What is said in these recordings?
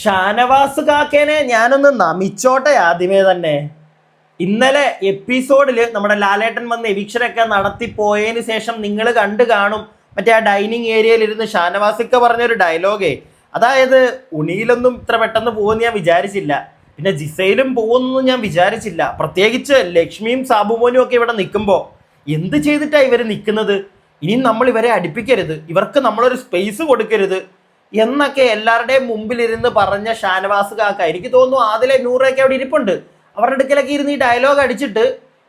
ഷാനവാസ് കാക്കേനെ ഞാനൊന്ന് നമിച്ചോട്ടെ ആദ്യമേ തന്നെ. ഇന്നലെ എപ്പിസോഡിൽ നമ്മുടെ ലാലേട്ടൻ വന്ന് എവിക്ഷനൊക്കെ നടത്തി പോയതിന് ശേഷം നിങ്ങൾ കണ്ടു കാണും. മറ്റേ ആ ഡൈനിങ് ഏരിയയിൽ ഇരുന്ന് ഷാനവാസിക്ക പറഞ്ഞൊരു ഡയലോഗേ അതായത് ഉണിയിലൊന്നും ഇത്ര പെട്ടെന്ന് പോകുമെന്ന് ഞാൻ വിചാരിച്ചില്ല. പിന്നെ ജിസയിലും പോകുമെന്നൊന്നും ഞാൻ വിചാരിച്ചില്ല. പ്രത്യേകിച്ച് ലക്ഷ്മിയും സാബുമോനും ഒക്കെ ഇവിടെ നിൽക്കുമ്പോൾ എന്ത് ചെയ്തിട്ടാണ് ഇവർ നിൽക്കുന്നത്? ഇനിയും നമ്മൾ ഇവരെ അടുപ്പിക്കരുത്. ഇവർക്ക് നമ്മളൊരു സ്പേസ് കൊടുക്കരുത്. എന്നൊക്കെ എല്ലാവരുടെയും മുമ്പിലിരുന്ന് പറഞ്ഞ ഷാനവാസ് കാക്ക എനിക്ക് തോന്നുന്നു ആദിലെ നൂറൊക്കെ അവിടെ ഇരിപ്പുണ്ട്. അവരുടെ അടുക്കലൊക്കെ ഇരുന്ന് ഈ ഡയലോഗ് അടിച്ചിട്ട്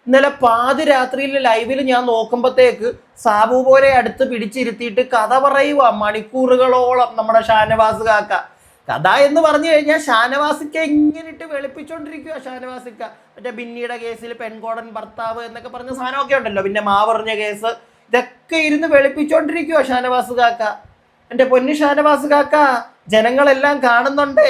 ഇന്നലെ പാതിരാത്രിയിൽ ലൈവിൽ ഞാൻ നോക്കുമ്പോഴത്തേക്ക് സാബു പോലെ അടുത്ത് പിടിച്ചിരുത്തിയിട്ട് കഥ പറയുക മണിക്കൂറുകളോളം നമ്മുടെ ഷാനവാസ് കാക്ക കഥ എന്ന് പറഞ്ഞു കഴിഞ്ഞാൽ ഷാനവാസിക്ക എങ്ങനെയിട്ട് ഇട്ട് വെളുപ്പിച്ചോണ്ടിരിക്കുക ഷാനവാസിക്ക. മറ്റേ ബിന്നിയുടെ കേസിൽ പെൺകോടൻ ഭർത്താവ് എന്നൊക്കെ പറഞ്ഞ സാധനമൊക്കെ ഉണ്ടല്ലോ. പിന്നെ മാവറിഞ്ഞ കേസ്. ഇതൊക്കെ ഇരുന്ന് വെളുപ്പിച്ചോണ്ടിരിക്കുക ഷാനവാസ് കാക്ക എന്റെ പൊന്നു ഷാനവാസ് കാക്ക ജനങ്ങളെല്ലാം കാണുന്നുണ്ടേ.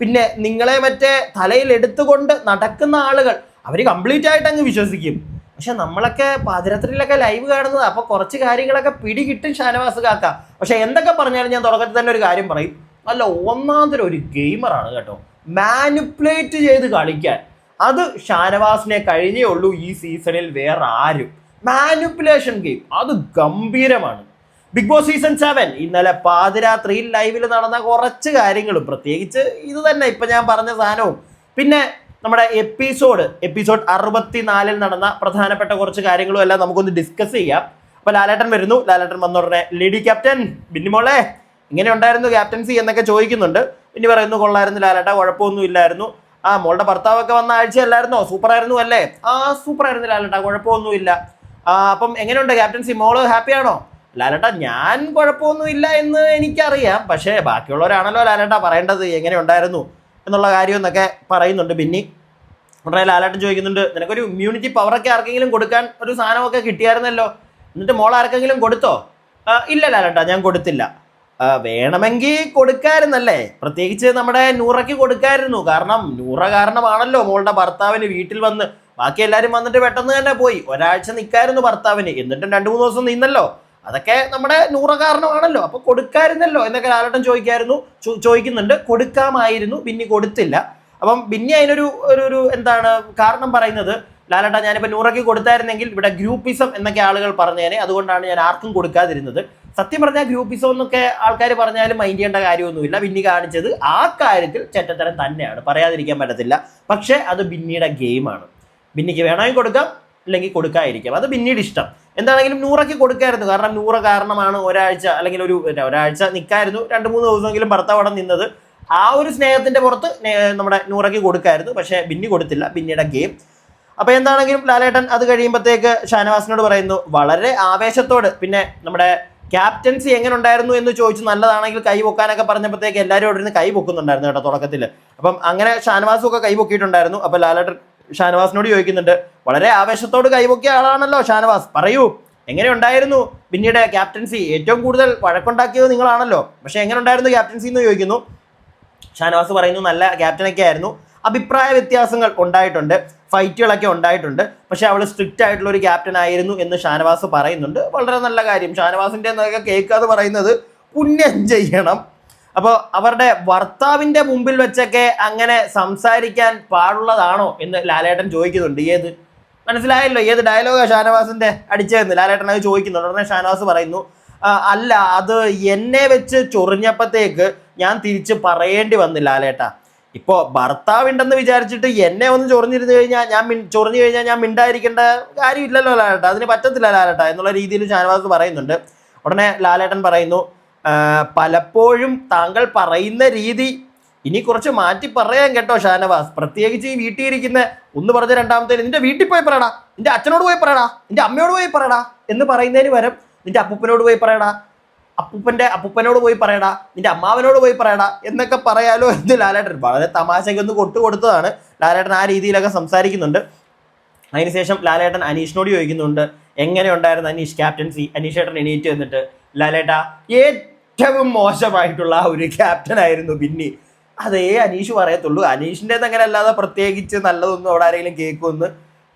പിന്നെ നിങ്ങളെ മറ്റേ തലയിൽ എടുത്തുകൊണ്ട് നടക്കുന്ന ആളുകൾ അവർ കംപ്ലീറ്റ് ആയിട്ട് അങ്ങ് വിശ്വസിക്കും. പക്ഷെ നമ്മളൊക്കെ പാതിരാത്രിയിലൊക്കെ ലൈവ് കാണുന്നത് അപ്പോൾ കുറച്ച് കാര്യങ്ങളൊക്കെ പിടികിട്ടും ഷാനവാസ് കാക്ക പക്ഷെ എന്തൊക്കെ പറഞ്ഞാലും ഞാൻ തുടക്കത്തിൽ തന്നെ ഒരു കാര്യം പറയും. നല്ല ഒന്നാമതൊരു ഒരു ഗെയിമറാണ് കേട്ടോ. മാനിപ്പുലേറ്റ് ചെയ്ത് കളിക്കാൻ. അത് ഷാനവാസിനെ കഴിഞ്ഞേ ഉള്ളൂ ഈ സീസണിൽ വേറെ ആരും. മാനിപ്പുലേഷൻ ഗെയിം അത് ഗംഭീരമാണ്. ബിഗ് ബോസ് സീസൺ സെവൻ ഇന്നലെ പാതിരാത്രിയിൽ ലൈവിൽ നടന്ന കുറച്ച് കാര്യങ്ങളും. പ്രത്യേകിച്ച് ഇത് തന്നെ ഇപ്പൊ ഞാൻ പറഞ്ഞ സാധനവും. പിന്നെ നമ്മുടെ എപ്പിസോഡ് എപ്പിസോഡ് അറുപത്തിനാലിൽ നടന്ന പ്രധാനപ്പെട്ട കുറച്ച് കാര്യങ്ങളും എല്ലാം നമുക്കൊന്ന് ഡിസ്കസ് ചെയ്യാം. അപ്പൊ ലാലേട്ടൻ വരുന്നു. ലാലേട്ടൻ വന്ന ഉടനെ ലേഡി ക്യാപ്റ്റൻ ബിന്നിമോളെ ഇങ്ങനെ ഉണ്ടായിരുന്നു ക്യാപ്റ്റൻസി എന്നൊക്കെ ചോദിക്കുന്നുണ്ട്. പിന്നെ പറയുന്നു കൊള്ളായിരുന്നു ലാലേട്ട കുഴപ്പമൊന്നും ഇല്ലായിരുന്നു ആ മോളുടെ ഭർത്താവൊക്കെ വന്ന ആഴ്ചയല്ലായിരുന്നോ? സൂപ്പർ ആയിരുന്നു അല്ലേ? ആ സൂപ്പറായിരുന്നു ലാലേട്ട കുഴപ്പമൊന്നുമില്ല. ആ അപ്പം എങ്ങനെയുണ്ട് ക്യാപ്റ്റൻസി മോൾ ഹാപ്പിയാണോ ലാലേട്ട ഞാൻ കുഴപ്പമൊന്നുമില്ല എന്ന് എനിക്കറിയാം. പക്ഷേ ബാക്കിയുള്ളവരാണല്ലോ ലാലേട്ട പറയേണ്ടത് എങ്ങനെ ഉണ്ടായിരുന്നു എന്നുള്ള കാര്യം എന്നൊക്കെ പറയുന്നുണ്ട്. പിന്നെ ഉടനെ ലാലേട്ടൻ ചോദിക്കുന്നുണ്ട് നിനക്കൊരു ഇമ്മ്യൂണിറ്റി പവറൊക്കെ ആർക്കെങ്കിലും കൊടുക്കാൻ ഒരു സാധനമൊക്കെ കിട്ടിയായിരുന്നല്ലോ? എന്നിട്ട് മോൾ ആർക്കെങ്കിലും കൊടുത്തോ? ഇല്ല ലാലേട്ട ഞാൻ കൊടുത്തില്ല. വേണമെങ്കിൽ കൊടുക്കായിരുന്നല്ലേ? പ്രത്യേകിച്ച് നമ്മുടെ നൂറയ്ക്ക് കൊടുക്കായിരുന്നു. കാരണം നൂറ കാരണമാണല്ലോ മോളുടെ ഭർത്താവിന് വീട്ടിൽ വന്ന്. ബാക്കി എല്ലാവരും വന്നിട്ട് പെട്ടെന്ന് തന്നെ പോയി. ഒരാഴ്ച നിൽക്കായിരുന്നു ഭർത്താവിന്. എന്നിട്ടും രണ്ട് മൂന്ന് ദിവസം നിന്നല്ലോ. അതൊക്കെ നമ്മുടെ നൂറ കാരണമാണല്ലോ. അപ്പൊ കൊടുക്കായിരുന്നല്ലോ എന്നൊക്കെ ലാലട്ടൻ ചോദിക്കായിരുന്നു. ചോദിക്കുന്നുണ്ട്. കൊടുക്കാമായിരുന്നു. ബിന്നി കൊടുത്തില്ല. അപ്പം ബിന്നി അതിനൊരു ഒരു ഒരു എന്താണ് കാരണം പറയുന്നത്? ലാലട്ട ഞാനിപ്പോൾ നൂറയ്ക്ക് കൊടുത്തായിരുന്നെങ്കിൽ ഇവിടെ ഗ്രൂപ്പിസം എന്നൊക്കെ ആളുകൾ പറഞ്ഞേനെ. അതുകൊണ്ടാണ് ഞാൻ ആർക്കും കൊടുക്കാതിരുന്നത്. സത്യം പറഞ്ഞാൽ ഗ്രൂപ്പിസം എന്നൊക്കെ ആൾക്കാർ പറഞ്ഞാലും മൈൻഡ് ചെയ്യേണ്ട കാര്യമൊന്നുമില്ല. ബിന്നി കാണിച്ചത് ആ കാര്യത്തിൽ ചെറ്റത്തരം തന്നെയാണ്. പറയാതിരിക്കാൻ പറ്റത്തില്ല. പക്ഷേ അത് ബിന്നിയുടെ ഗെയിമാണ്. ബിന്നിക്ക് വേണമെങ്കിൽ കൊടുക്കാം. അല്ലെങ്കിൽ കൊടുക്കാതിരിക്കാം. അത് പിന്നീട് ഇഷ്ടം. എന്താണെങ്കിലും നൂറയ്ക്ക് കൊടുക്കായിരുന്നു. കാരണം നൂറ കാരണമാണ് ഒരാഴ്ച അല്ലെങ്കിൽ ഒരു ഒരാഴ്ച നിൽക്കായിരുന്നു രണ്ട് മൂന്ന് ദിവസമെങ്കിലും ഭർത്താവ് അവിടെ നിന്നത്. ആ ഒരു സ്നേഹത്തിന്റെ പുറത്ത് നമ്മുടെ നൂറയ്ക്ക് കൊടുക്കായിരുന്നു. പക്ഷേ ബിന്നി കൊടുത്തില്ല. ബിന്നിയുടെ ഗെയിം. അപ്പോൾ എന്താണെങ്കിലും ലാലേട്ടൻ അത് കഴിയുമ്പോഴത്തേക്ക് ഷാനവാസിനോട് പറയുന്നു വളരെ ആവേശത്തോട്. പിന്നെ നമ്മുടെ ക്യാപ്റ്റൻസി എങ്ങനെ ഉണ്ടായിരുന്നു എന്ന് ചോദിച്ചു നല്ലതാണെങ്കിൽ കൈ പൊക്കാനൊക്കെ പറഞ്ഞപ്പോഴത്തേക്ക് എല്ലാവരും അവിടെ നിന്ന് കൈ പൊക്കുന്നുണ്ടായിരുന്നു കേട്ടോ തുടക്കത്തിൽ അപ്പം അങ്ങനെ ഷാനവാസും ഒക്കെ കൈ പൊക്കിയിട്ടുണ്ടായിരുന്നു. അപ്പോൾ ലാലേട്ടൻ ഷാനവാസിനോട് ചോദിക്കുന്നുണ്ട് വളരെ ആവേശത്തോട് കൈപൊക്കിയ ആളാണല്ലോ ഷാനവാസ്. പറയൂ എങ്ങനെയുണ്ടായിരുന്നു പിന്നീട് ക്യാപ്റ്റൻസി ഏറ്റവും കൂടുതൽ വഴക്കുണ്ടാക്കിയത് നിങ്ങളാണല്ലോ. പക്ഷെ എങ്ങനെ ഉണ്ടായിരുന്നു ക്യാപ്റ്റൻസി എന്ന് ചോദിക്കുന്നു. ഷാനവാസ് പറയുന്നു നല്ല ക്യാപ്റ്റനൊക്കെ ആയിരുന്നു. അഭിപ്രായ വ്യത്യാസങ്ങൾ ഉണ്ടായിട്ടുണ്ട്. ഫൈറ്റുകളൊക്കെ ഉണ്ടായിട്ടുണ്ട്. പക്ഷെ അവൾ സ്ട്രിക്റ്റ് ആയിട്ടുള്ള ഒരു ക്യാപ്റ്റൻ ആയിരുന്നു എന്ന് ഷാനവാസ് പറയുന്നുണ്ട്. വളരെ നല്ല കാര്യം. ഷാനവാസിന്റെ എന്നൊക്കെ കേൾക്കാതെ പറയുന്നത് പുണ്യം ചെയ്യണം. അപ്പോൾ അവരുടെ ഭർത്താവിന്റെ മുമ്പിൽ വെച്ചൊക്കെ അങ്ങനെ സംസാരിക്കാൻ പാടുള്ളതാണോ എന്ന് ലാലേട്ടൻ ചോദിക്കുന്നുണ്ട്. ഏത്? മനസ്സിലായല്ലോ ഏത് ഡയലോഗാ ഷാനവാസിന്റെ അടിച്ചതെന്ന്. ലാലേട്ടൻ അത് ചോദിക്കുന്നുണ്ട് ഉടനെ ഷാനവാസ് പറയുന്നു അല്ല അത് എന്നെ വെച്ച് ചൊറിഞ്ഞപ്പോഴത്തേക്ക് ഞാൻ തിരിച്ച് പറയേണ്ടി വന്നില്ല ലാലേട്ട. ഇപ്പോൾ ഭർത്താവുണ്ടെന്ന് വിചാരിച്ചിട്ട് എന്നെ ഒന്ന് ചൊറിഞ്ഞിരുന്നു കഴിഞ്ഞാൽ ഞാൻ മിൻ ചൊറിഞ്ഞു കഴിഞ്ഞാൽ ഞാൻ മിണ്ടായിരിക്കേണ്ട കാര്യമില്ലല്ലോ ലാലേട്ട. അതിന് പറ്റത്തില്ല ലാലേട്ട എന്നുള്ള രീതിയിൽ ഷാനവാസ് പറയുന്നുണ്ട്. ഉടനെ ലാലേട്ടൻ പറയുന്നു പലപ്പോഴും താങ്കൾ പറയുന്ന രീതി ഇനി കുറച്ച് മാറ്റി പറയാൻ കേട്ടോ ഷാനവാസ്. പ്രത്യേകിച്ച് ഈ വീട്ടിൽ ഇരിക്കുന്ന ഒന്ന് പറഞ്ഞ രണ്ടാമത്തെ നിന്റെ വീട്ടിൽ പോയി പറയടാ. നിന്റെ അച്ഛനോട് പോയി പറയടാ. നിന്റെ അമ്മയോട് പോയി പറയടാ എന്ന് പറയുന്നതിന് വരം നിന്റെ അപ്പൂപ്പനോട് പോയി പറയടാ. അപ്പൂപ്പന്റെ അപ്പൂപ്പനോട് പോയി പറയടാ. നിന്റെ അമ്മാവനോട് പോയി പറയടാ എന്നൊക്കെ പറയാലോ എന്ന് ലാലേട്ടൻ വളരെ തമാശയ്ക്ക് ഒന്ന് കൊട്ടു കൊടുത്തതാണ്. ലാലേട്ടൻ ആ രീതിയിലൊക്കെ സംസാരിക്കുന്നുണ്ട്. അതിനുശേഷം ലാലേട്ടൻ അനീഷിനോട് ചോദിക്കുന്നുണ്ട് എങ്ങനെ ഉണ്ടായിരുന്നു അനീഷ് ക്യാപ്റ്റൻസി? അനീഷ് ഏട്ടൻ എണീറ്റ് വന്നിട്ട് ലാലേട്ട ഏറ്റവും മോശമായിട്ടുള്ള ഒരു ക്യാപ്റ്റൻ ആയിരുന്നു ബിന്നി. അതേ അനീഷ് പറയത്തുള്ളൂ. അനീഷിന്റെ അങ്ങനെ അല്ലാതെ പ്രത്യേകിച്ച് നല്ലതൊന്നും അവിടെ ആരെങ്കിലും കേൾക്കുമെന്ന്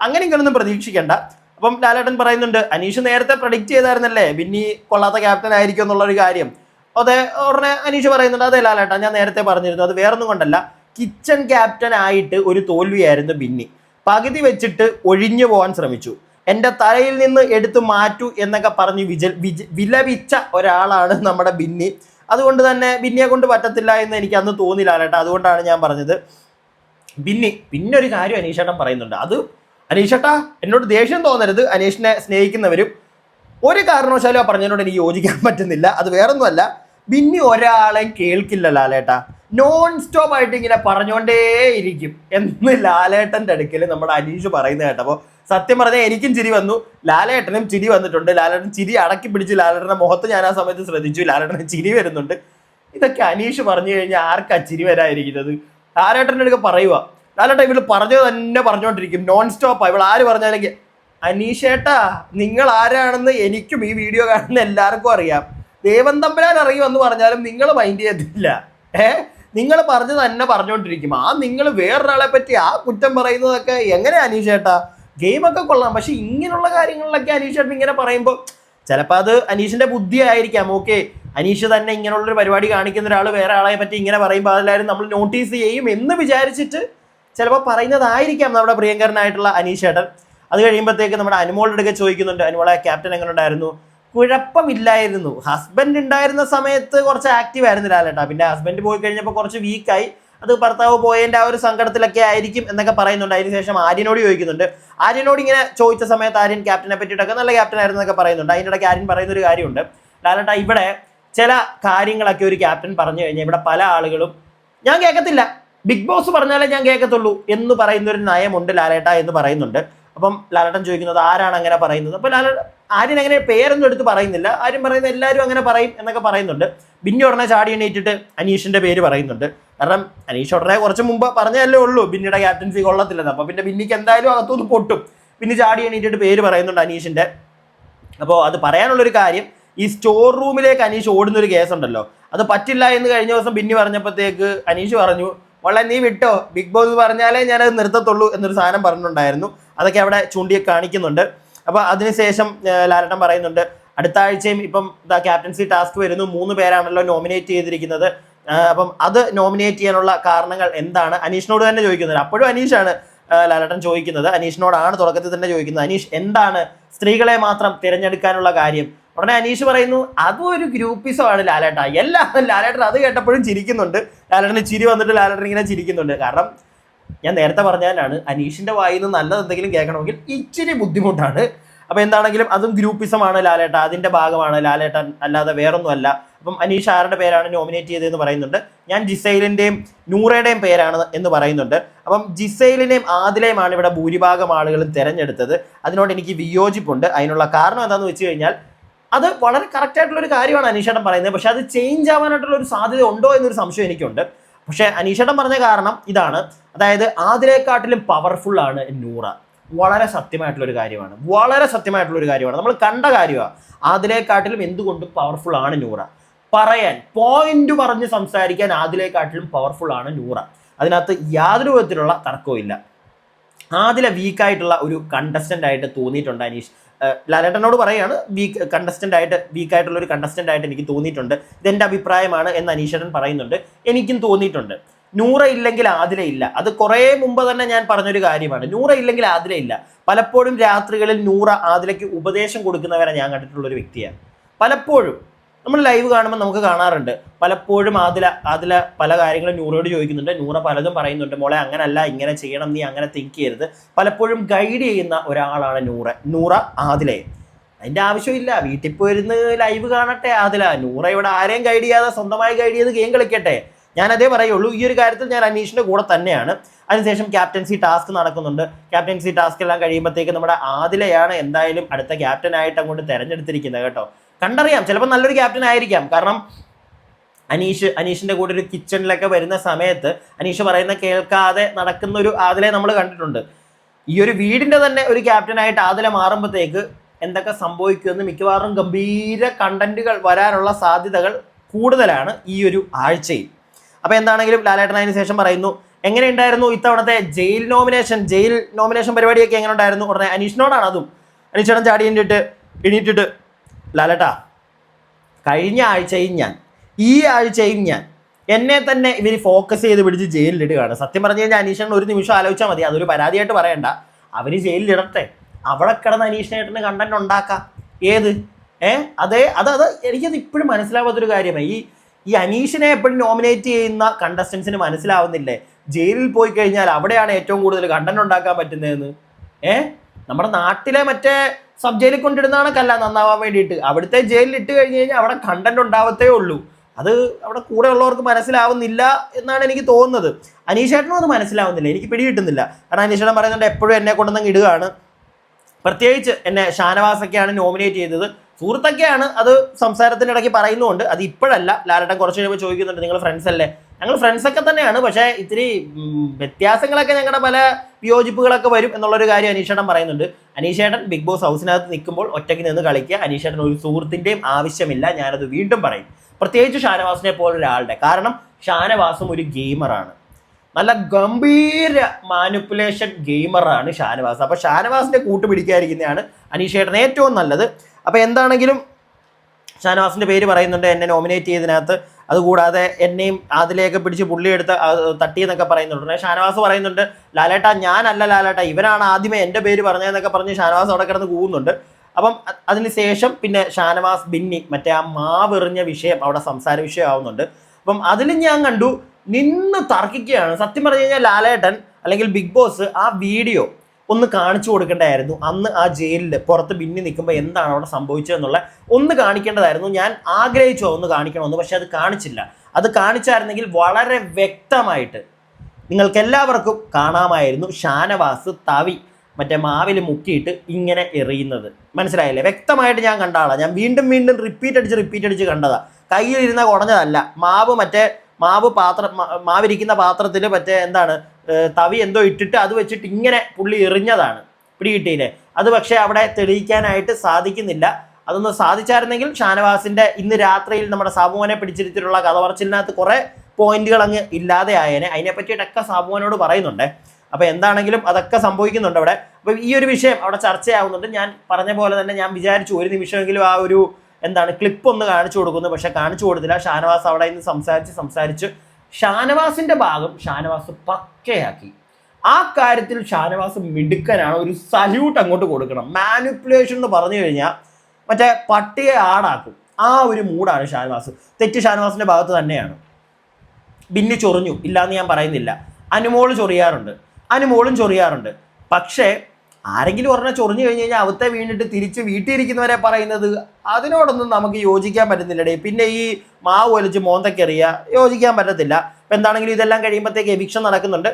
അങ്ങനെ പ്രതീക്ഷിക്കേണ്ട. അപ്പം ലാലേട്ടൻ പറയുന്നുണ്ട് അനീഷ് നേരത്തെ പ്രഡിക്റ്റ് ചെയ്തായിരുന്നല്ലേ? ബിന്നി കൊള്ളാത്ത ക്യാപ്റ്റൻ ആയിരിക്കും എന്നുള്ളൊരു കാര്യം. അതെ ഉടനെ അനീഷ് പറയുന്നുണ്ട് അതെ ലാലേട്ടാ ഞാൻ നേരത്തെ പറഞ്ഞിരുന്നു. അത് വേറൊന്നും കൊണ്ടല്ല. കിച്ചൺ ക്യാപ്റ്റൻ ആയിട്ട് ഒരു തോൽവിയായിരുന്നു ബിന്നി. പകുതി വെച്ചിട്ട് ഒഴിഞ്ഞു പോകാൻ ശ്രമിച്ചു. എന്റെ തലയിൽ നിന്ന് എടുത്തു മാറ്റൂ എന്നൊക്കെ പറഞ്ഞ് വിജ വിജ വിലപിച്ച ഒരാളാണ് നമ്മുടെ ബിന്നി. അതുകൊണ്ട് തന്നെ ബിന്നിയെ കൊണ്ട് പറ്റത്തില്ല എന്ന് എനിക്ക് അന്ന് തോന്നില്ല കേട്ടോ. അതുകൊണ്ടാണ് ഞാൻ പറഞ്ഞത്. ബിന്നി പിന്നെ ഒരു കാര്യം അനീഷേട്ടൻ പറയുന്നുണ്ട്. അത് അനീഷേട്ടാ എന്നോട് ദേഷ്യം തോന്നരുത്. അനീഷിനെ സ്നേഹിക്കുന്നവരും ഒരു കാരണവശാലും ആ പറഞ്ഞതിനോട് എനിക്ക് യോജിക്കാൻ പറ്റുന്നില്ല. അത് വേറൊന്നുമല്ല. ബിന്നി ഒരാളെയും കേൾക്കില്ല ലാലേട്ടാ. നോൺ സ്റ്റോപ്പ് ആയിട്ട് ഇങ്ങനെ പറഞ്ഞുകൊണ്ടേയിരിക്കും. എന്ന് ലാലേട്ടന്റെ അടുക്കൽ നമ്മുടെ അനീഷ് പറയുന്നത് കേട്ടപ്പോൾ സത്യം പറഞ്ഞാൽ എനിക്കും ചിരി വന്നു. ലാലേട്ടനും ചിരി വന്നിട്ടുണ്ട്. ലാലേട്ടൻ ചിരി അടക്കി പിടിച്ച് ലാലേട്ടന്റെ മുഖത്ത് ഞാൻ ആ സമയത്ത് ശ്രദ്ധിച്ചു. ലാലേട്ടന് ചിരി വരുന്നുണ്ട്. ഇതൊക്കെ അനീഷ് പറഞ്ഞു കഴിഞ്ഞാൽ ആർക്കാ ചിരി വരാതിരിക്കുന്നത്? ലാലേട്ടന്റെ അടുക്ക പറയുക ലാലേട്ടൻ ഇവൾ പറഞ്ഞത് തന്നെ പറഞ്ഞുകൊണ്ടിരിക്കും നോൺ സ്റ്റോപ്പാ ഇവൾ ആര് പറഞ്ഞാലെങ്കിൽ അനീഷേട്ടാ നിങ്ങൾ ആരാണെന്ന് എനിക്കും ഈ വീഡിയോ കാണുന്ന എല്ലാവർക്കും അറിയാം. ദേവൻ തമ്പുരാൻ അറിയുമെന്ന് പറഞ്ഞാലും നിങ്ങൾ മൈൻഡ് ചെയ്യത്തില്ല. ഏ? നിങ്ങൾ പറഞ്ഞത് തന്നെ പറഞ്ഞുകൊണ്ടിരിക്കും ആ നിങ്ങൾ വേറൊരാളെ പറ്റി ആ കുറ്റം പറയുന്നതൊക്കെ എങ്ങനെ അനീഷേട്ടാ? ഗെയിമൊക്കെ കൊള്ളാം. പക്ഷെ ഇങ്ങനെയുള്ള കാര്യങ്ങളിലൊക്കെ അനീഷ് ചേട്ടൻ ഇങ്ങനെ പറയുമ്പോൾ ചിലപ്പോൾ അത് അനീഷിന്റെ ബുദ്ധി ആയിരിക്കാം ഓക്കെ അനീഷ് തന്നെ ഇങ്ങനെയുള്ളൊരു പരിപാടി കാണിക്കുന്ന ഒരാൾ വേറെ ആളെ പറ്റി ഇങ്ങനെ പറയുമ്പോൾ അതെല്ലാവരും നമ്മൾ നോട്ടീസ് ചെയ്യും എന്ന് വിചാരിച്ചിട്ട് ചിലപ്പോൾ പറയുന്നതായിരിക്കാം നമ്മുടെ പ്രിയങ്കരനായിട്ടുള്ള അനീഷ് ചേട്ടൻ. അത് കഴിയുമ്പോഴത്തേക്ക് നമ്മുടെ അനുമോളുടെ അടുക്കെ ചോദിക്കുന്നുണ്ട്. അനുമോളെ ക്യാപ്റ്റൻ എങ്ങനെ ഉണ്ടായിരുന്നു കുഴപ്പമില്ലായിരുന്നു. ഹസ്ബൻഡ് ഉണ്ടായിരുന്ന സമയത്ത് കുറച്ച് ആക്റ്റീവ് ആയിരുന്നു ലാലേട്ടാ. പിന്നെ ഹസ്ബൻഡ് പോയി കഴിഞ്ഞപ്പോൾ കുറച്ച് വീക്കായി അത് ഭർത്താവ് പോയതിന്റെ ആ ഒരു സങ്കടത്തിലൊക്കെ ആയിരിക്കും എന്നൊക്കെ പറയുന്നുണ്ട്. അതിനുശേഷം ആര്യനോട് ചോദിക്കുന്നുണ്ട്. ആര്യനോട് ഇങ്ങനെ ചോദിച്ച സമയത്ത് ആര്യൻ ക്യാപ്റ്റനെ പറ്റിയിട്ടൊക്കെ നല്ല ക്യാപ്റ്റൻ ആയിരുന്നു എന്നൊക്കെ പറയുന്നുണ്ട്. അതിന്റെ ഇടയ്ക്ക് ആര്യൻ പറയുന്ന ഒരു കാര്യമുണ്ട്. ലാലേട്ടാ ഇവിടെ ചില കാര്യങ്ങളൊക്കെ ഒരു ക്യാപ്റ്റൻ പറഞ്ഞു കഴിഞ്ഞാൽ ഇവിടെ പല ആളുകളും ഞാൻ കേൾക്കത്തില്ല. ബിഗ് ബോസ് പറഞ്ഞാലേ ഞാൻ കേൾക്കത്തുള്ളൂ എന്ന് പറയുന്ന ഒരു നയമുണ്ട് ലാലേട്ട എന്ന് പറയുന്നുണ്ട്. അപ്പം ലാലേട്ടൻ ചോദിക്കുന്നത് ആരാണ് അങ്ങനെ പറയുന്നത്? അപ്പോൾ ലാല ആര്യൻ അങ്ങനെ പേരൊന്നും എടുത്ത് പറയുന്നില്ല. ആരും പറയുന്നത് എല്ലാവരും അങ്ങനെ പറയും എന്നൊക്കെ പറയുന്നുണ്ട്. ബിന്നി ഉടനെ ചാടി എണീറ്റിട്ട് അനീഷിന്റെ പേര് പറയുന്നുണ്ട്. കാരണം അനീഷ് ഉടനെ കുറച്ച് മുമ്പ് പറഞ്ഞതല്ലേ ഉള്ളൂ ബിന്നിയുടെ ക്യാപ്റ്റൻസി കൊള്ളത്തില്ലെന്ന്. അപ്പോൾ പിന്നെ ബിന്നിക്ക് എന്തായാലും അകത്തുനിന്ന് പൊട്ടും. പിന്നെ ചാടി എണീറ്റിട്ട് പേര് പറയുന്നുണ്ട് അനീഷിന്റെ. അപ്പോൾ അത് പറയാനുള്ളൊരു കാര്യം ഈ സ്റ്റോർ റൂമിലേക്ക് അനീഷ് ഓടുന്ന ഒരു കേസുണ്ടല്ലോ അത് പറ്റില്ല എന്ന് കഴിഞ്ഞ ദിവസം ബിന്നി പറഞ്ഞപ്പോഴത്തേക്ക് അനീഷ് പറഞ്ഞു വളരെ നീ വിട്ടോ? ബിഗ് ബോസ് പറഞ്ഞാലേ ഞാനത് നിർത്തത്തുള്ളൂ എന്നൊരു സാധനം പറഞ്ഞിട്ടുണ്ടായിരുന്നു. അതൊക്കെ അവിടെ ചൂണ്ടിയെ കാണിക്കുന്നുണ്ട്. അപ്പോൾ അതിനുശേഷം ലാലട്ടം പറയുന്നുണ്ട് അടുത്ത ആഴ്ചയും ഇപ്പം ക്യാപ്റ്റൻസി ടാസ്ക് വരുന്നു. മൂന്ന് പേരാണല്ലോ നോമിനേറ്റ് ചെയ്തിരിക്കുന്നത്. അപ്പം അത് നോമിനേറ്റ് ചെയ്യാനുള്ള കാരണങ്ങൾ എന്താണ്? അനീഷിനോട് തന്നെ ചോദിക്കുന്നത്. അപ്പോഴും അനീഷാണ് ലാലട്ടൻ ചോദിക്കുന്നത്. അനീഷിനോടാണ് തുടക്കത്തിൽ തന്നെ ചോദിക്കുന്നത്. അനീഷ് എന്താണ് സ്ത്രീകളെ മാത്രം തിരഞ്ഞെടുക്കാനുള്ള കാര്യം? ഉടനെ അനീഷ് പറയുന്നു അതും ഒരു ഗ്രൂപ്പിസമാണ് ലാലേട്ട. എല്ലാം ലാലേട്ടൻ അത് കേട്ടപ്പോഴും ചിരിക്കുന്നുണ്ട്. ലാലേട്ടന് ചിരി വന്നിട്ട് ലാലേട്ടൻ ഇങ്ങനെ ചിരിക്കുന്നുണ്ട്. കാരണം ഞാൻ നേരത്തെ പറഞ്ഞാലാണ് അനീഷിന്റെ വായിൽ നിന്ന് നല്ലത് എന്തെങ്കിലും കേൾക്കണമെങ്കിൽ ഇച്ചിരി ബുദ്ധിമുട്ടാണ്. അപ്പൊ എന്താണെങ്കിലും അതും ഗ്രൂപ്പിസമാണ് ലാലേട്ട. അതിന്റെ ഭാഗമാണ് ലാലേട്ടൻ അല്ലാതെ വേറൊന്നുമല്ല. അപ്പം അനീഷ് ആരുടെ പേരാണ് നോമിനേറ്റ് ചെയ്തതെന്ന് പറയുന്നുണ്ട്. ഞാൻ ജിസൈലിന്റെയും നൂറയുടെയും പേരാണ് എന്ന് പറയുന്നുണ്ട്. അപ്പം ജിസൈലിനെയും ആദിലെയുമാണ് ഇവിടെ ഭൂരിഭാഗം ആളുകളും തിരഞ്ഞെടുത്തത്. അതിനോട് എനിക്ക് വിയോജിപ്പുണ്ട്. അതിനുള്ള കാരണം എന്താണെന്ന് വെച്ച് കഴിഞ്ഞാൽ അത് വളരെ കറക്റ്റ് ആയിട്ടുള്ള ഒരു കാര്യമാണ് അനീഷേട്ടൻ പറയുന്നത്. പക്ഷേ അത് ചേഞ്ച് ആവാനായിട്ടുള്ള ഒരു സാധ്യത ഉണ്ടോ എന്നൊരു സംശയം എനിക്കുണ്ട്. പക്ഷേ അനീഷേട്ടൻ പറഞ്ഞ കാരണം ഇതാണ്. അതായത് ആദിലേക്കാട്ടിലും പവർഫുൾ ആണ് നൂറ. വളരെ സത്യമായിട്ടുള്ള ഒരു കാര്യമാണ്. വളരെ സത്യമായിട്ടുള്ള ഒരു കാര്യമാണ്. നമ്മൾ കണ്ട കാര്യമാണ്. ആദിലേക്കാട്ടിലും എന്തുകൊണ്ടും പവർഫുൾ ആണ് നൂറ. പറയാൻ പോയിന്റ് പറഞ്ഞ് സംസാരിക്കാൻ ആദിലേക്കാട്ടിലും പവർഫുൾ ആണ് നൂറ. അതിനകത്ത് യാതൊരു വിധത്തിലുള്ള തർക്കവും ഇല്ല. ആദില വീക്കായിട്ടുള്ള ഒരു കണ്ടസ്റ്റന്റ് ആയിട്ട് തോന്നിയിട്ടുണ്ട് അനീഷ്. ലാലേട്ടനോട് പറയാണ് വീക്ക് കണ്ടസ്റ്റന്റ് ആയിട്ട് വീക്കായിട്ടുള്ള ഒരു കണ്ടസ്റ്റന്റ് ആയിട്ട് എനിക്ക് തോന്നിയിട്ടുണ്ട്. ഇതെന്റെ അഭിപ്രായമാണ് എന്ന് അനീഷേട്ടൻ പറയുന്നുണ്ട്. എനിക്കും തോന്നിയിട്ടുണ്ട്. നൂറ ഇല്ലെങ്കിൽ ആതിര ഇല്ല. അത് കുറേ മുമ്പ് തന്നെ ഞാൻ പറഞ്ഞൊരു കാര്യമാണ്. നൂറ ഇല്ലെങ്കിൽ ആതിര ഇല്ല. പലപ്പോഴും രാത്രികളിൽ നൂറ ആതിരയ്ക്ക് ഉപദേശം കൊടുക്കുന്നവരെ ഞാൻ കണ്ടിട്ടുള്ള ഒരു വ്യക്തിയാണ്. പലപ്പോഴും നമ്മൾ ലൈവ് കാണുമ്പോൾ നമുക്ക് കാണാറുണ്ട്. പലപ്പോഴും ആദില ആദില പല കാര്യങ്ങളും നൂറോട് ചോദിക്കുന്നുണ്ട്. നൂറ പലതും പറയുന്നുണ്ട്. മോളെ അങ്ങനല്ല ഇങ്ങനെ ചെയ്യണം നീ അങ്ങനെ തിങ്ക് ചെയ്യരുത്. പലപ്പോഴും ഗൈഡ് ചെയ്യുന്ന ഒരാളാണ് നൂറ. നൂറ ആദിലയെ അതിന്റെ ആവശ്യമില്ല. വീട്ടിൽ പോയിരുന്ന് ലൈവ് കാണട്ടെ ആദില. നൂറ ഇവിടെ ആരെയും ഗൈഡ് ചെയ്യാതെ സ്വന്തമായി ഗൈഡ് ചെയ്ത് ഗെയിം കളിക്കട്ടെ. ഞാൻ അതേ പറയുള്ളൂ. ഈ ഒരു കാര്യത്തിൽ ഞാൻ അനീഷിന്റെ കൂടെ തന്നെയാണ്. അതിനുശേഷം ക്യാപ്റ്റൻസി ടാസ്ക് നടക്കുന്നുണ്ട്. ക്യാപ്റ്റൻസി ടാസ്ക് എല്ലാം കഴിയുമ്പോഴത്തേക്ക് നമ്മുടെ ആദിലയാണ് എന്തായാലും അടുത്ത ക്യാപ്റ്റനായിട്ട് അങ്ങോട്ട് തിരഞ്ഞെടുത്തിരിക്കുന്നത് കേട്ടോ. കണ്ടറിയാം. ചിലപ്പോൾ നല്ലൊരു ക്യാപ്റ്റൻ ആയിരിക്കാം. കാരണം അനീഷ് അനീഷിന്റെ കൂടെ ഒരു കിച്ചണിലൊക്കെ വരുന്ന സമയത്ത് അനീഷ് പറയുന്ന കേൾക്കാതെ നടക്കുന്ന ഒരു ആദിലെ നമ്മൾ കണ്ടിട്ടുണ്ട്. ഈ ഒരു വീടിന്റെ തന്നെ ഒരു ക്യാപ്റ്റനായിട്ട് ആതിലെ മാറുമ്പോഴത്തേക്ക് എന്തൊക്കെ സംഭവിക്കുമെന്ന് മിക്കവാറും ഗംഭീര കണ്ടന്റുകൾ വരാനുള്ള സാധ്യതകൾ കൂടുതലാണ് ഈ ഒരു ആഴ്ചയിൽ. അപ്പോൾ എന്താണെങ്കിലും ലാലേട്ടൻ അതിന് ശേഷം പറയുന്നു എങ്ങനെയുണ്ടായിരുന്നു ഇത്തവണത്തെ ജയിൽ നോമിനേഷൻ ജയിൽ നോമിനേഷൻ പരിപാടിയൊക്കെ എങ്ങനെ ഉണ്ടായിരുന്നു ഉടനെ അനീഷിനോടാണ് അതും. അനീഷേട്ടൻ ചാടി എണ്ണിട്ട് എണീറ്റിട്ട് ലാലേട്ടാ കഴിഞ്ഞ ആഴ്ചയും ഞാൻ ഈ ആഴ്ചയും ഞാൻ എന്നെ തന്നെ ഇവർ ഫോക്കസ് ചെയ്ത് പിടിച്ച് ജയിലിലിടുകയാണ്. സത്യം പറഞ്ഞു കഴിഞ്ഞാൽ അനീഷേട്ടൻ ഒരു നിമിഷം ആലോചിച്ചാൽ മതി അതൊരു പരാതിയായിട്ട് പറയണ്ട. അവർ ജയിലിലിടട്ടെ. അവിടെ കിടന്ന് അനീഷേട്ടന് കണ്ടന്റ് ഉണ്ടാക്കാം. ഏത്? ഏ? അതെ അത് അത് എനിക്കത് ഇപ്പോഴും മനസ്സിലാവാത്തൊരു കാര്യമാണ് ഈ ഈ അനീഷിനെ എപ്പോഴും നോമിനേറ്റ് ചെയ്യുന്ന കണ്ടസ്റ്റൻസിന് മനസ്സിലാവുന്നില്ലേ? ജയിലിൽ പോയി കഴിഞ്ഞാൽ അവിടെയാണ് ഏറ്റവും കൂടുതൽ കണ്ടന്റ് ഉണ്ടാക്കാൻ പറ്റുന്നതെന്ന്. ഏ? നമ്മുടെ നാട്ടിലെ മറ്റേ സബ് ജയിലിൽ കൊണ്ടിടുന്നതാണൊക്കല്ല നന്നാവാൻ വേണ്ടിയിട്ട്. അവിടുത്തെ ജയിലിൽ ഇട്ട് കഴിഞ്ഞ് കഴിഞ്ഞാൽ അവിടെ കണ്ടന്റ് ഉണ്ടാവത്തേ ഉള്ളൂ. അത് അവിടെ കൂടെ ഉള്ളവർക്ക് മനസ്സിലാവുന്നില്ല എന്നാണ് എനിക്ക് തോന്നുന്നത്. അനീഷേട്ടനും അത് മനസ്സിലാവുന്നില്ല. എനിക്ക് പിടികിട്ടുന്നില്ല കാരണം അനീഷേട്ടൻ പറയുന്നുണ്ട് എപ്പോഴും എന്നെ കൊണ്ടുവന്നങ്ങ് ഇടുകയാണ്. പ്രത്യേകിച്ച് എന്നെ ഷാനവാസൊക്കെയാണ് നോമിനേറ്റ് ചെയ്തത്. സുഹൃത്തൊക്കെയാണ് അത് സംസാരത്തിന്റെ ഇടയ്ക്ക് പറയുന്നുണ്ട്. അത് ഇപ്പോഴല്ല. ലാലട്ടൻ കുറച്ച് കഴിയുമ്പോൾ ചോദിക്കുന്നുണ്ട് നിങ്ങൾ ഫ്രണ്ട്സ് അല്ലേ? ഞങ്ങൾ ഫ്രണ്ട്സ് ഒക്കെ തന്നെയാണ്. പക്ഷേ ഇത്തിരി വ്യത്യാസങ്ങളൊക്കെ ഞങ്ങളുടെ പല വിയോജിപ്പുകളൊക്കെ വരും എന്നുള്ളൊരു കാര്യം അനീഷേട്ടൻ പറയുന്നുണ്ട്. അനീഷേട്ടൻ ബിഗ് ബോസ് ഹൗസിനകത്ത് നിൽക്കുമ്പോൾ ഒറ്റയ്ക്ക് നിന്ന് കളിക്കുക. അനീഷേട്ടൻ ഒരു സുഹൃത്തിന്റെയും ആവശ്യമില്ല. ഞാനത് വീണ്ടും പറയും. പ്രത്യേകിച്ച് ഷാനവാസിനെ പോലൊരാളുടെ. കാരണം ഷാനവാസും ഒരു ഗെയിമറാണ്. നല്ല ഗംഭീര മാനിപ്പുലേഷൻ ഗെയിമറാണ് ഷാനവാസ്. അപ്പോൾ ഷാനവാസിന്റെ കൂട്ടുപിടിക്കാതിരിക്കുന്നതാണ് അനീഷേട്ടൻ ഏറ്റവും നല്ലത്. അപ്പോൾ എന്താണെങ്കിലും ഷാനവാസിന്റെ പേര് പറയുന്നുണ്ട് എന്നെ നോമിനേറ്റ് ചെയ്തതിനകത്ത്. അതുകൂടാതെ എന്നെയും അതിലേക്ക് പിടിച്ച് പുള്ളിയെടുത്ത് തട്ടി തട്ടിയെന്നൊക്കെ പറയുന്നുണ്ട്. ഷാനവാസ് പറയുന്നുണ്ട് ലാലേട്ട ഞാനല്ല ലാലേട്ട ഇവനാണ് ആദ്യമേ എന്റെ പേര് പറഞ്ഞതെന്നൊക്കെ പറഞ്ഞ് ഷാനവാസ് അവിടെ കിടന്ന് കൂവുന്നുണ്ട്. അപ്പം അതിനുശേഷം അതിന് ശേഷം പിന്നെ ഷാനവാസ് ബിന്നി മറ്റേ ആ മാവെറിഞ്ഞ വിഷയം അവിടെ സംസാര വിഷയമാവുന്നുണ്ട്. അപ്പം അതിൽ ഞാൻ കണ്ടു നിന്ന് തർക്കിക്കുകയാണ്. സത്യം പറഞ്ഞു കഴിഞ്ഞാൽ ലാലേട്ടൻ അല്ലെങ്കിൽ ബിഗ് ബോസ് ആ വീഡിയോ ഒന്ന് കാണിച്ചു കൊടുക്കേണ്ടതായിരുന്നു. അന്ന് ആ ജയിലിൽ പുറത്ത് ബിന്നി നിൽക്കുമ്പോൾ എന്താണ് അവിടെ സംഭവിച്ചതെന്നുള്ള ഒന്ന് കാണിക്കേണ്ടതായിരുന്നു. ഞാൻ ആഗ്രഹിച്ചു ഒന്ന് കാണിക്കണമെന്ന് പക്ഷെ അത് കാണിച്ചില്ല. അത് കാണിച്ചായിരുന്നെങ്കിൽ വളരെ വ്യക്തമായിട്ട് നിങ്ങൾക്ക് എല്ലാവർക്കും കാണാമായിരുന്നു ഷാനവാസ് തവി മറ്റേ മാവിൽ മുക്കിയിട്ട് ഇങ്ങനെ എറിയുന്നത്. മനസ്സിലായില്ലേ? വ്യക്തമായിട്ട് ഞാൻ കണ്ട ആളാണ് ഞാൻ വീണ്ടും വീണ്ടും റിപ്പീറ്റ് അടിച്ച് റിപ്പീറ്റ് അടിച്ച് കണ്ടതാ. കയ്യിലിരുന്ന കുടഞ്ഞതല്ല. മാവ് മറ്റേ മാവ് പാത്രം മാവിരിക്കുന്ന പാത്രത്തിൽ മറ്റേ എന്താണ് തവി എന്തോ ഇട്ടിട്ട് അത് വെച്ചിട്ട് ഇങ്ങനെ പുള്ളി എറിഞ്ഞതാണ് പിടികിട്ടിയില്ലേ? അത് പക്ഷേ അവിടെ തെളിയിക്കാനായിട്ട് സാധിക്കുന്നില്ല. അതൊന്ന് സാധിച്ചായിരുന്നെങ്കിൽ ഷാനവാസിന്റെ ഇന്ന് രാത്രിയിൽ നമ്മുടെ സാബുവനെ പിടിച്ചിരുത്തിയിട്ടുള്ള കഥ പറച്ചിലിനകത്ത് കുറെ പോയിന്റുകൾ അങ്ങ് ഇല്ലാതെ ആയേനെ. അതിനെ പറ്റിയിട്ടൊക്കെ പറയുന്നുണ്ട്. അപ്പോൾ എന്താണെങ്കിലും അതൊക്കെ സംഭവിക്കുന്നുണ്ട് അവിടെ. അപ്പോൾ ഈ ഒരു വിഷയം അവിടെ ചർച്ചയാവുന്നുണ്ട്. ഞാൻ പറഞ്ഞ പോലെ തന്നെ ഞാൻ വിചാരിച്ചു ഒരു നിമിഷമെങ്കിലും ആ ഒരു എന്താണ് ക്ലിപ്പ് ഒന്ന് കാണിച്ചു കൊടുക്കുന്നു. പക്ഷെ കാണിച്ചു കൊടുത്തില്ല. ഷാനവാസ് അവിടെ നിന്ന് സംസാരിച്ച് സംസാരിച്ച് ഷാനവാസിന്റെ ഭാഗം ഷാനവാസ് പക്കയാക്കി. ആ കാര്യത്തിൽ ഷാനവാസ് മിടുക്കനാണ്. ഒരു സല്യൂട്ട് അങ്ങോട്ട് കൊടുക്കണം. മാനിപ്പുലേഷൻ എന്ന് പറഞ്ഞു കഴിഞ്ഞാൽ മറ്റേ പട്ടിയെ ആടാക്കും. ആ ഒരു മൂഡാണ് ഷാനവാസ്. തെറ്റ് ഷാനവാസിന്റെ ഭാഗത്ത് തന്നെയാണ്. ബിന്നി ചൊറിഞ്ഞു. ഇല്ലാന്ന് ഞാൻ പറയുന്നില്ല. അനുമോൾ ചൊറിയാറുണ്ട്. അനുമോളും ചൊറിയാറുണ്ട്. പക്ഷേ ആരെങ്കിലും ഒരെണ്ണം ചൊറിഞ്ഞു കഴിഞ്ഞ് കഴിഞ്ഞാൽ അവത്തെ വീണിട്ട് തിരിച്ച് വീട്ടിലിരിക്കുന്നവരെ പറയുന്നത് അതിനോടൊന്നും നമുക്ക് യോജിക്കാൻ പറ്റുന്നില്ലടേ. പിന്നെ ഈ മാവ് ഒലിച്ച് മോന്തക്കെറിയ യോജിക്കാൻ പറ്റത്തില്ല. അപ്പം എന്താണെങ്കിലും ഇതെല്ലാം കഴിയുമ്പോഴത്തേക്ക് എവിക്ഷൻ നടക്കുന്നുണ്ട്.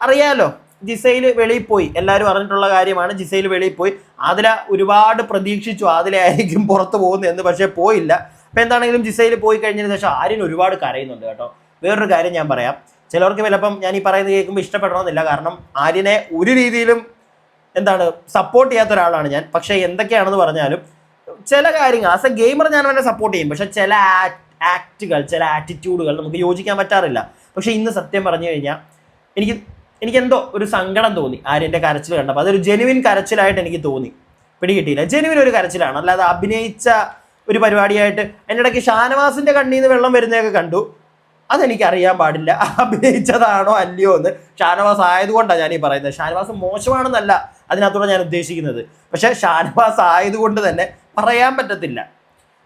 അറിയാലോ ജിസയിൽ വെളിയിൽ പോയി. എല്ലാവരും അറിഞ്ഞിട്ടുള്ള കാര്യമാണ് ജിസയിൽ വെളിയിൽ പോയി. അതില ഒരുപാട് പ്രതീക്ഷിച്ചു അതിലായിരിക്കും പുറത്ത് പോകുന്നതെന്ന് പക്ഷേ പോയില്ല. അപ്പം എന്താണെങ്കിലും ജിസയിൽ പോയി കഴിഞ്ഞതിന് ശേഷം ആര്യൻ ഒരുപാട് കരയുന്നുണ്ട് കേട്ടോ. വേറൊരു കാര്യം ഞാൻ പറയാം. ചിലർക്ക് ചിലപ്പം ഞാൻ ഈ പറയുന്നത് കേൾക്കുമ്പോൾ ഇഷ്ടപ്പെടണമെന്നില്ല. കാരണം ആര്യനെ ഒരു രീതിയിലും എന്താണ് സപ്പോർട്ട് ചെയ്യാത്ത ഒരാളാണ് ഞാൻ. പക്ഷേ എന്തൊക്കെയാണെന്ന് പറഞ്ഞാലും ചില കാര്യങ്ങൾ ആസ് എ ഗെയിമർ ഞാൻ അവനെ സപ്പോർട്ട് ചെയ്യും. പക്ഷേ ചില ആക്റ്റുകൾ ചില ആറ്റിറ്റ്യൂഡുകൾ നമുക്ക് യോജിക്കാൻ പറ്റാറില്ല. പക്ഷേ ഇന്ന് സത്യം പറഞ്ഞു കഴിഞ്ഞാൽ എനിക്ക് എനിക്ക് എന്തോ ഒരു സങ്കടം തോന്നി ആര്യന്റെ കരച്ചിൽ കണ്ടപ്പോൾ. അതൊരു ജെനുവിൻ കരച്ചിലായിട്ട് എനിക്ക് തോന്നി. പിടികിട്ടിയില്ല. ജെനുവിൻ ഒരു കരച്ചിലാണ്. അല്ലാതെ അഭിനയിച്ച ഒരു പരിപാടിയായിട്ട് എന്റെ ഇടയ്ക്ക് ഷാനവാസിന്റെ കണ്ണിൽ നിന്ന് വെള്ളം വരുന്നതൊക്കെ കണ്ടു. അതെനിക്ക് അറിയാൻ പാടില്ല. അഭിനയിച്ചതാണോ അല്ലയോ എന്ന് ഷാനവാസ് ആയതുകൊണ്ടാണ് ഞാൻ ഈ പറയുന്നത്. ഷാനവാസ് മോശമാണെന്നല്ല അതിനകത്തൂടെ ഞാൻ ഉദ്ദേശിക്കുന്നത്. പക്ഷേ ഷാനവാസ് ആയതുകൊണ്ട് തന്നെ പറയാൻ പറ്റത്തില്ല.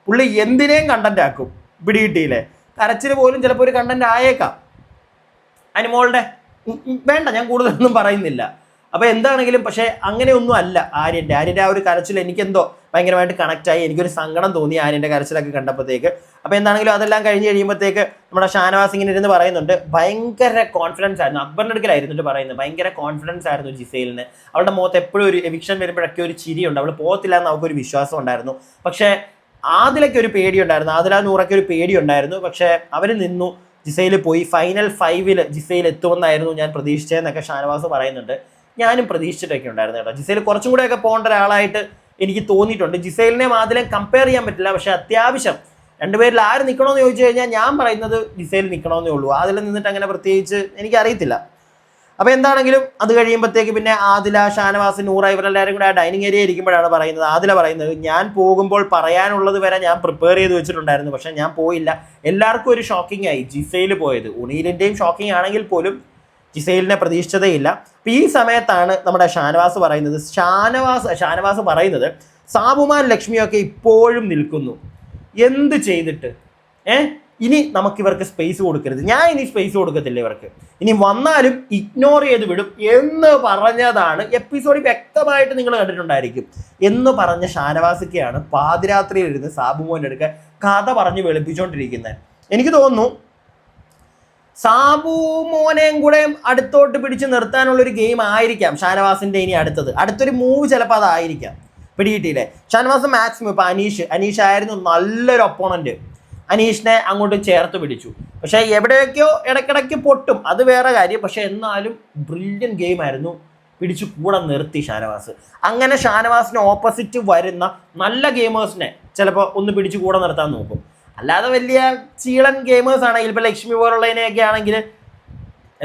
പുള്ളി എന്തിനേയും കണ്ടന്റ് ആക്കും പിടികിട്ടിയില്ലേ? കരച്ചിൽ പോലും ചിലപ്പോൾ ഒരു കണ്ടന്റ് ആയേക്കാം. അനുമോളുടെ വേണ്ട ഞാൻ കൂടുതലൊന്നും പറയുന്നില്ല. അപ്പോൾ എന്താണെങ്കിലും പക്ഷേ അങ്ങനെയൊന്നും അല്ല ആര്യന്റെ. ആര്യന്റെ ആ ഒരു കരച്ചിൽ എനിക്കെന്തോ ഭയങ്കരമായിട്ട് കണക്റ്റായി എനിക്കൊരു സങ്കടം തോന്നി ആര്യന്റെ കരച്ചിലൊക്കെ കണ്ടപ്പോഴത്തേക്ക്. അപ്പോൾ എന്താണെങ്കിലും അതെല്ലാം കഴിഞ്ഞ് കഴിയുമ്പോഴത്തേക്ക് നമ്മുടെ ഷാനവാസ് ഇങ്ങനെ ഇരുന്ന് പറയുന്നുണ്ട്. ഭയങ്കര കോൺഫിഡൻസ് ആയിരുന്നു. അക്ബറിന്റെ അടുക്കലായിരുന്നിട്ട് പറയുന്നത്. ഭയങ്കര കോൺഫിഡൻസ് ആയിരുന്നു ജിസൈലിന്. അവളുടെ മുഖത്ത് എപ്പോഴും ഒരു എവിക്ഷൻ വരുമ്പോഴൊക്കെ ഒരു ചിരിയുണ്ട്. അവൾ പോകത്തില്ല എന്ന് അവൾക്കൊരു വിശ്വാസം ഉണ്ടായിരുന്നു. പക്ഷേ ആദിലൊക്കെ ഒരു പേടിയുണ്ടായിരുന്നു ആദില നൂറൊക്കെ ഒരു പേടിയുണ്ടായിരുന്നു പക്ഷേ അവർ നിന്നു. ജിസയിൽ പോയി. ഫൈനൽ ഫൈവിൽ ജിസയിൽ എത്തുമെന്നായിരുന്നു ഞാൻ പ്രതീക്ഷിച്ചതെന്നൊക്കെ ഷാനവാസ് പറയുന്നുണ്ട്. ഞാനും പ്രതീക്ഷിച്ചിട്ടൊക്കെ ഉണ്ടായിരുന്നു കേട്ടോ. ജിസയിൽ കുറച്ചും കൂടെയൊക്കെ പോകേണ്ട ഒരാളായിട്ട് എനിക്ക് തോന്നിയിട്ടുണ്ട്. ജിസൈലിനെ മാതിലും കമ്പയർ ചെയ്യാൻ പറ്റില്ല. പക്ഷേ അത്യാവശ്യം രണ്ടുപേരിൽ ആര് നിൽക്കണമെന്ന് ചോദിച്ചു കഴിഞ്ഞാൽ ഞാൻ പറയുന്നത് ജിസൈൽ നിൽക്കണമെന്നേ ഉള്ളൂ. അതിൽ നിന്നിട്ട് അങ്ങനെ പ്രത്യേകിച്ച് എനിക്കറിയത്തില്ല. അപ്പോൾ എന്താണെങ്കിലും അത് കഴിയുമ്പോഴത്തേക്ക് പിന്നെ ആദില ഷാനവാസ് നൂറ ഇവരെല്ലാവരും കൂടെ ആ ഡൈനിങ് ഏരിയ ഇരിക്കുമ്പോഴാണ് പറയുന്നത്. ആദില പറയുന്നത് ഞാൻ പോകുമ്പോൾ പറയാനുള്ളത് വരെ ഞാൻ പ്രിപ്പയർ ചെയ്ത് വെച്ചിട്ടുണ്ടായിരുന്നു. പക്ഷേ ഞാൻ പോയില്ല. എല്ലാവർക്കും ഒരു ഷോക്കിംഗ് ആയി ജിസയിൽ പോയത്. ഉണീലിന്റെയും ഷോക്കിംഗ് ആണെങ്കിൽ പോലും ജിസൈലിനെ പ്രതീക്ഷിച്ചതേയില്ല. അപ്പം ഈ സമയത്താണ് നമ്മുടെ ഷാനവാസ് പറയുന്നത്. ഷാനവാസ് ഷാനവാസ് പറയുന്നത് സാബുമാൻ ലക്ഷ്മിയൊക്കെ ഇപ്പോഴും നിൽക്കുന്നു. എന്ത് ചെയ്തിട്ട്? ഏ? ഇനി നമുക്ക് ഇവർക്ക് സ്പേസ് കൊടുക്കരുത്. ഞാൻ ഇനി സ്പേസ് കൊടുക്കത്തില്ല ഇവർക്ക്. ഇനി വന്നാലും ഇഗ്നോർ ചെയ്ത് വിടും എന്ന് പറഞ്ഞതാണ് എപ്പിസോഡിൽ വ്യക്തമായിട്ട് നിങ്ങൾ കണ്ടിട്ടുണ്ടായിരിക്കും. എന്ന് പറഞ്ഞ ഷാനവാസിക്കയാണ് പാതിരാത്രിയിൽ ഇരുന്ന് സാബുമോന്റെ അടുക്ക കഥ പറഞ്ഞ് വെളുപ്പിച്ചുകൊണ്ടിരിക്കുന്നത് എനിക്ക് തോന്നുന്നു സാബു മോനെയും കൂടെ അടുത്തോട്ട് പിടിച്ച് നിർത്താനുള്ള ഒരു ഗെയിം ആയിരിക്കാം ഷാനവാസിന്റെ ഇനി അടുത്തത്. അടുത്തൊരു മൂവ് ചിലപ്പോൾ അതായിരിക്കാം. പിടികിട്ടിയില്ലേ? ഷാനവാസ് മാക്സിമം ഇപ്പൊ അനീഷ്. അനീഷ് ആയിരുന്നു നല്ലൊരു ഒപ്പോണന്റ് അനീഷിനെ അങ്ങോട്ട് ചേർത്ത് പിടിച്ചു. പക്ഷെ എവിടെയൊക്കെയോ ഇടയ്ക്കിടയ്ക്ക് പൊട്ടും. അത് വേറെ കാര്യം. പക്ഷെ എന്നാലും ബ്രില്യൻ ഗെയിം ആയിരുന്നു. പിടിച്ചു കൂടെ നിർത്തി ഷാനവാസ്. അങ്ങനെ ഷാനവാസിന് ഓപ്പോസിറ്റ് വരുന്ന നല്ല ഗെയിമേഴ്സിനെ ചിലപ്പോൾ ഒന്ന് പിടിച്ചു കൂടെ നിർത്താൻ നോക്കും. അല്ലാതെ വലിയ ചീളൻ ഗെയിമേഴ്സ് ആണെങ്കിൽ ഇപ്പോൾ ലക്ഷ്മി പോലുള്ളതിനെയൊക്കെ ആണെങ്കിൽ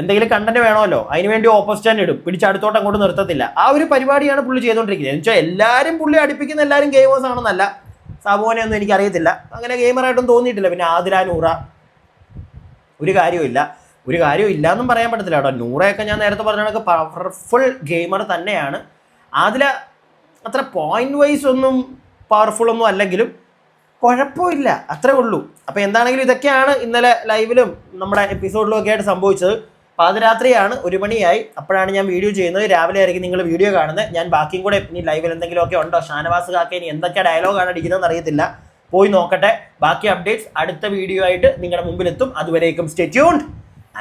എന്തെങ്കിലും കണ്ടന്റ് വേണമല്ലോ. അതിനുവേണ്ടി ഓപ്പോസിറ്റ് തന്നെ ഇടും. പിടിച്ചടുത്തോട്ട് അങ്ങോട്ട് നിർത്തത്തില്ല. ആ ഒരു പരിപാടിയാണ് പുള്ളി ചെയ്തുകൊണ്ടിരിക്കുന്നത്. എന്ന് വെച്ചാൽ എല്ലാവരും പുള്ളി അടുപ്പിക്കുന്ന എല്ലാവരും ഗെയിമേഴ്സ് ആണെന്നല്ല. സാബുവിനെ ഒന്നും എനിക്ക് അറിയത്തില്ല അങ്ങനെ ഗെയിമറായിട്ടും തോന്നിയിട്ടില്ല. പിന്നെ ആതിര നൂറ ഒരു കാര്യമില്ല ഒരു കാര്യവും ഇല്ല എന്നും പറയാൻ പറ്റത്തില്ല കേട്ടോ. നൂറയൊക്കെ ഞാൻ നേരത്തെ പറഞ്ഞ കണക്ക് പവർഫുൾ ഗെയിമർ തന്നെയാണ്. അതിൽ അത്ര പോയിന്റ് വൈസ് ഒന്നും പവർഫുൾ ഒന്നും അല്ലെങ്കിലും കുഴപ്പമില്ല. അത്രേ ഉള്ളൂ. അപ്പോൾ എന്താണെങ്കിലും ഇതൊക്കെയാണ് ഇന്നലെ ലൈവിലും നമ്മുടെ എപ്പിസോഡിലും ഒക്കെ ആയിട്ട് സംഭവിച്ചത് പാതിരാത്രിയാണ് ഒരു മണിയായി. അപ്പോഴാണ് ഞാൻ വീഡിയോ ചെയ്യുന്നത്. രാവിലെ ആയിരിക്കും നിങ്ങൾ വീഡിയോ കാണുന്നത്. ഞാൻ ബാക്കിയും കൂടെ ഇനി ലൈവിൽ എന്തെങ്കിലുമൊക്കെ ഉണ്ടോ? ഷാനവാസ് കാക്ക ഇനി എന്തൊക്കെ ഡയലോഗാണ് അടിക്കുന്നതെന്ന് അറിയത്തില്ല. പോയി നോക്കട്ടെ. ബാക്കി അപ്ഡേറ്റ്സ് അടുത്ത വീഡിയോ ആയിട്ട് നിങ്ങളുടെ മുമ്പിലെത്തും. അതുവരേക്കും stay tuned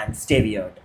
and stay weird